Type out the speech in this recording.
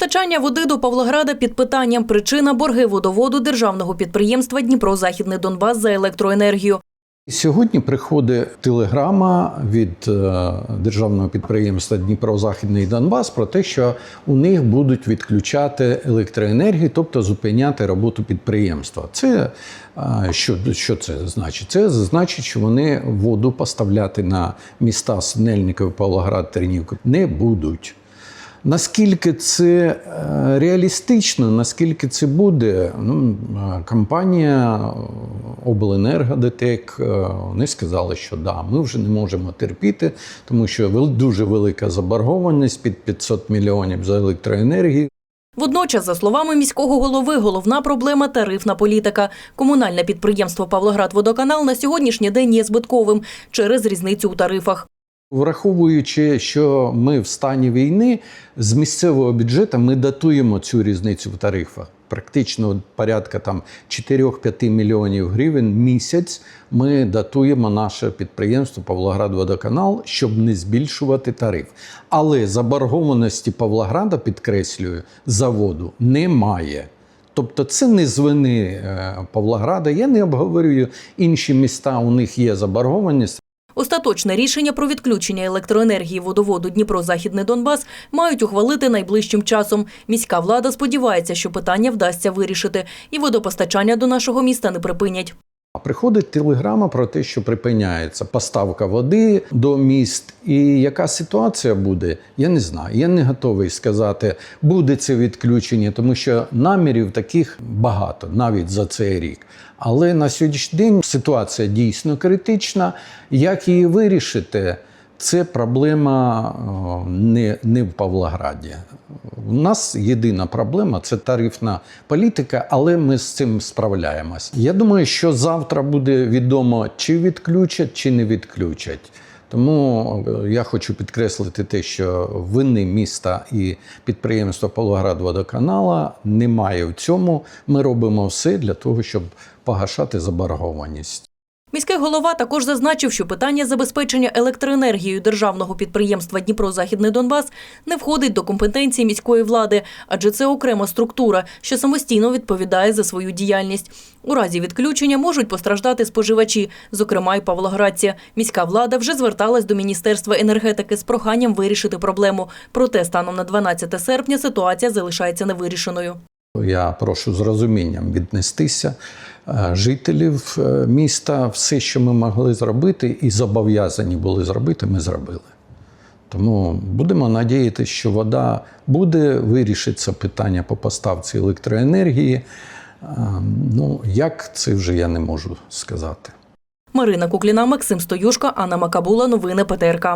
Постачання води до Павлограда під питанням причина борги водоводу державного підприємства Дніпро-Західний Донбас за електроенергію. Сьогодні приходить телеграма від е, державного підприємства Дніпро-Західний Донбас про те, що у них будуть відключати електроенергію, тобто зупиняти роботу підприємства. Це е, що, що це значить? Це значить, що вони воду поставляти на міста Синельникове, Павлоград, Тернівку не будуть. Наскільки це е, реалістично, наскільки це буде, ну, е, компанія Обленерго ДТЕК, е, вони сказали, що да, ми вже не можемо терпіти, тому що дуже велика заборгованість під 500 мільйонів за електроенергію. Водночас, за словами міського голови, головна проблема тарифна політика. Комунальне підприємство Павлоград-Водоканал на сьогоднішній день є збитковим через різницю у тарифах. Враховуючи, що ми в стані війни, з місцевого бюджету ми датуємо цю різницю в тарифах. Практично порядка там 4-5 мільйонів гривень місяць ми датуємо наше підприємство Павлоград-Водоканал, щоб не збільшувати тариф. Але заборгованості Павлограда, підкреслюю, заводу немає. Тобто це не з вини е, Павлограда. Я не обговорюю інші міста, у них є заборгованість. Остаточне рішення про відключення електроенергії водоводу Дніпро-Західний Донбас мають ухвалити найближчим часом. Міська влада сподівається, що питання вдасться вирішити, і водопостачання до нашого міста не припинять. Приходить телеграма про те, що припиняється поставка води до міст. І яка ситуація буде, я не знаю. Я не готовий сказати, буде це відключення, тому що намірів таких багато навіть за цей рік. Але на сьогоднішній день ситуація дійсно критична. Як її вирішити? Це проблема не, не в Павлограді. У нас єдина проблема це тарифна політика, але ми з цим справляємось. Я думаю, що завтра буде відомо, чи відключать, чи не відключать. Тому я хочу підкреслити те, що вини міста і підприємства Павлоград-Водоканала немає в цьому. Ми робимо все для того, щоб погашати заборгованість. Міський голова також зазначив, що питання забезпечення електроенергією державного підприємства Дніпро-Західний Донбас не входить до компетенції міської влади, адже це окрема структура, що самостійно відповідає за свою діяльність. У разі відключення можуть постраждати споживачі, зокрема й павлоградці. Міська влада вже зверталась до Міністерства енергетики з проханням вирішити проблему. Проте станом на 12 серпня ситуація залишається невирішеною. Я прошу з розумінням віднестися е, жителів е, міста. Все, що ми могли зробити, і зобов'язані були зробити, ми зробили. Тому будемо надіятися, що вода буде, вирішиться питання по поставці електроенергії. Е, Ну, як це вже я не можу сказати. Марина Кукліна, Максим Стоюшка, Анна Макабула. Новини ПТРК.